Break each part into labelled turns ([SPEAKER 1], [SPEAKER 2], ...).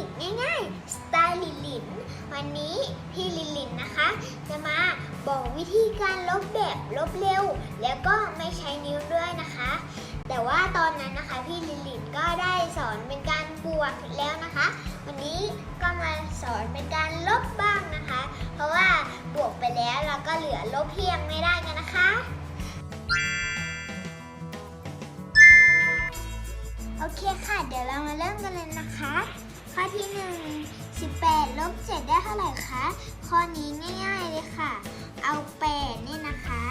[SPEAKER 1] ิกง่ายๆ สไตล์ลิลิน วันนี้พี่ลิลินนะคะ จะมาบอกวิธีการลบแบบลบเร็ว แล้วก็ไม่ใช้นิ้วด้วยนะคะ แต่ว่าตอนนั้นนะคะพี่ลิลินก็ได้สอนเป็นการบวกแล้วนะคะ วันนี้ก็มาสอนเป็นการลบบ้างนะคะ เพราะว่าบวกไปแล้วเราก็เหลือลบเพียงไม่ได้กันนะคะโอเคค่ะ เดี๋ยวเรามาเริ่มกันเลยนะคะ ข้อที่1 18ลบ7ได้เท่าไหร่คะ ข้อนี้ง่ายๆเลยค่ะ เอา 8 นี่นะคะ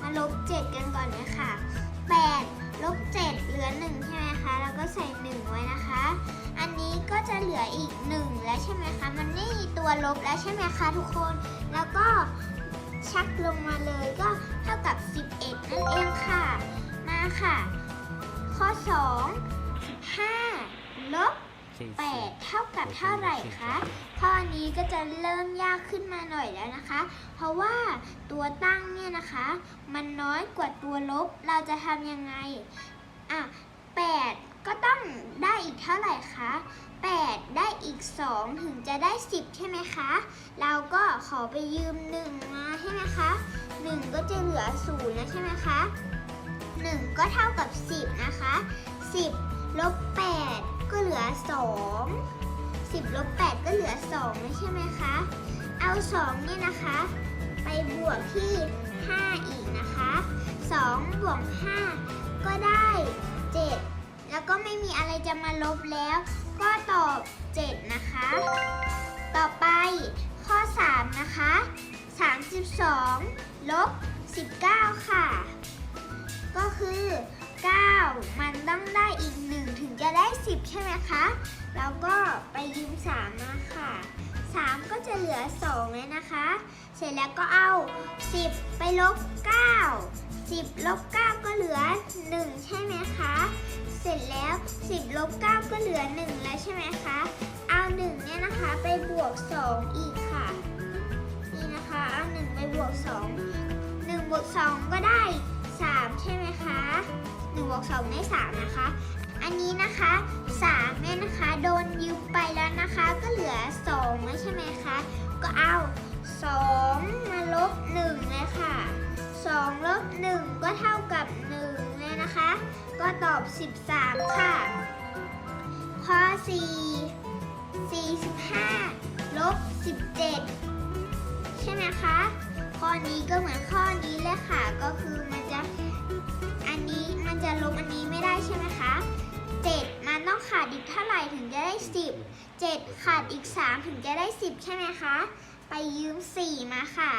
[SPEAKER 1] มาลบ 7 กันก่อนเลยค่ะ 8 ลบ 7 เหลือ 1 ใช่ไหมคะ แล้วก็ใส่ 1 ไว้นะคะ อันนี้ก็จะเหลืออีก 1 แล้วใช่ไหมคะ มันไม่มีตัวลบแล้วใช่ไหมคะทุกคน แล้วก็ชักลงมาเลยก็เท่ากับ 11 นั่นเองค่ะ มาค่ะ ข้อ2 15ลบ 8 เท่ากับเท่าไหร่คะข้อนี้ก็จะเริ่มยากขึ้นมาหน่อยแล้วนะคะ เพราะว่าตัวตั้งเนี่ยนะคะ มันน้อยกว่าตัวลบเราจะทำยังไงอะ8 ก็ต้องได้อีกเท่าไหร่คะ8 ได้อีก 2 ถึงจะได้ 10 ใช่ไหมคะ เราก็ขอไปยืม 1 มาใช่ไหมคะ 1 ก็จะเหลือ0แล้วใช่ไหมคะ 1 ก็เท่ากับ 10 นะคะ 10 ลบ 8 ก็เหลือ 2 10ลบ8ก็เหลือ2ใช่ไหมคะ เอา 2 เนี่ยนะคะ ไปบวกที่ 5 อีกนะคะ 2 บวก 5 ก็ได้ 7 แล้วก็ไม่มีอะไรจะมาลบแล้ว ก็ตอบ 7 นะคะ ต่อไปข้อ 3 นะคะ 32 ลบ 19 ค่ะ ก็คือ 9 มันต้องได้อีก 1 ถึงจะได้ 10 ใช่ไหมคะ แล้วก็ไปยืม3มาค่ะ 3 ก็จะเหลือ2เลยนะคะ เสร็จแล้วก็เอา 10 ไปลบ 9 10ลบ9ก็เหลือ 1 ใช่ไหมคะ เสร็จแล้ว 10ลบ9ก็เหลือ 1 แล้วใช่ไหมคะ เอา 1 เนี่ยนะคะไปบวก 2 อีกค่ะ นี่นะคะ เอา 1 ไปบวก 2 1บวก2ก็ได้ วก2ได้3นะคะ อันนี้นะคะ3เนี่ยนะคะโดนยืมไปแล้วนะคะ ก็เหลือ2แล้วใช่ไหมคะ ก็เอา 2 มาลบ1เลยค่ะ2ลบ1ก็เท่ากับ1เลยนะคะ ก็ตอบ 13 ค่ะ ข้อ 4 45ลบ17 ใช่ไหมคะ ข้อนี้ก็เหมือนข้อนี้เลยค่ะ ก็คือ ใช่ไหมคะ 7 มันต้องขาดอีกเท่าไหร่ถึงจะได้ 10 7 ขาดอีก 3 ถึงจะได้ 10 ใช่ไหมคะ ไปยืม 4 มาค่ะ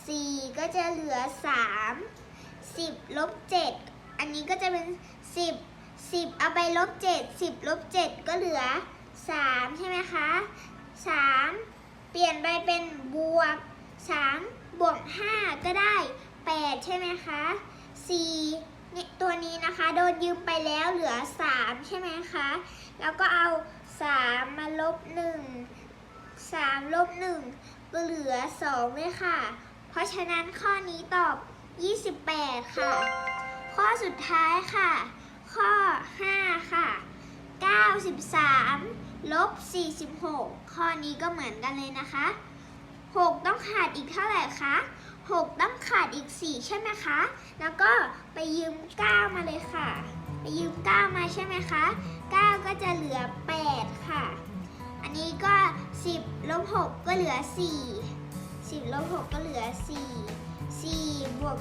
[SPEAKER 1] 4 ก็จะเหลือ 3 10ลบ7อันนี้ก็จะเป็น 10 10 เอาไปลบ7 10ลบ7ก็เหลือ 3 ใช่ไหมคะ 3 เปลี่ยนไปเป็นบวก 3 บวก 5 ก็ได้ 8 ใช่ไหมคะ 4 เนี่ยตัวนี้นะคะโดนยืมไปแล้วเหลือ 3 ใช่ไหมคะ แล้วก็เอา 3 มาลบ 1 3 ลบ 1 ก็เหลือ2เลยค่ะ เพราะฉะนั้นข้อนี้ตอบ 28 ค่ะ ข้อสุดท้ายค่ะ ข้อ 5 ค่ะ 93 ลบ 46 ข้อนี้ก็เหมือนกันเลยนะคะ 6 ต้องขาดอีกเท่าไหร่คะ6ต้ อีก 4 ใช่ไหมคะ แล้วก็ไปยืม 9 มาเลยค่ะ ไปยืม 9 มาใช่ไหมคะ 9 ก็จะเหลือ 8 ค่ะ อันนี้ก็ 10ลบ6ก็เหลือ 4 10ลบ6ก็เหลือ 4 4บวก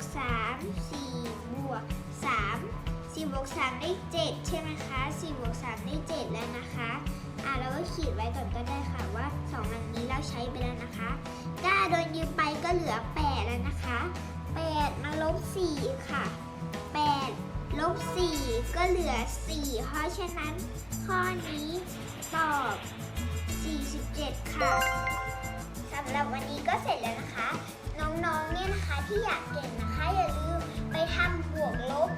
[SPEAKER 1] 3 4บวก3 4บวก3ได้ 7 ใช่ไหมคะ4บวก3ได้ 7 แล้วนะคะอะเราก็ขีดไว้ก่อนก็ได้ค่ะว่าสองอันนี้เราใช้ไปแล้วนะคะก้าโดนยืมไปก็เหลือ 8 ลบ4ค่ะ 8 ลบ 4 ก็เหลือ 4 เพราะฉะนั้นข้อนี้ตอบ 47 ค่ะสำหรับวันนี้ก็เสร็จแล้วนะคะ น้องๆเนี่ยนะคะที่อยากเก่งนะคะ อย่าลืมไปทำบวกลบ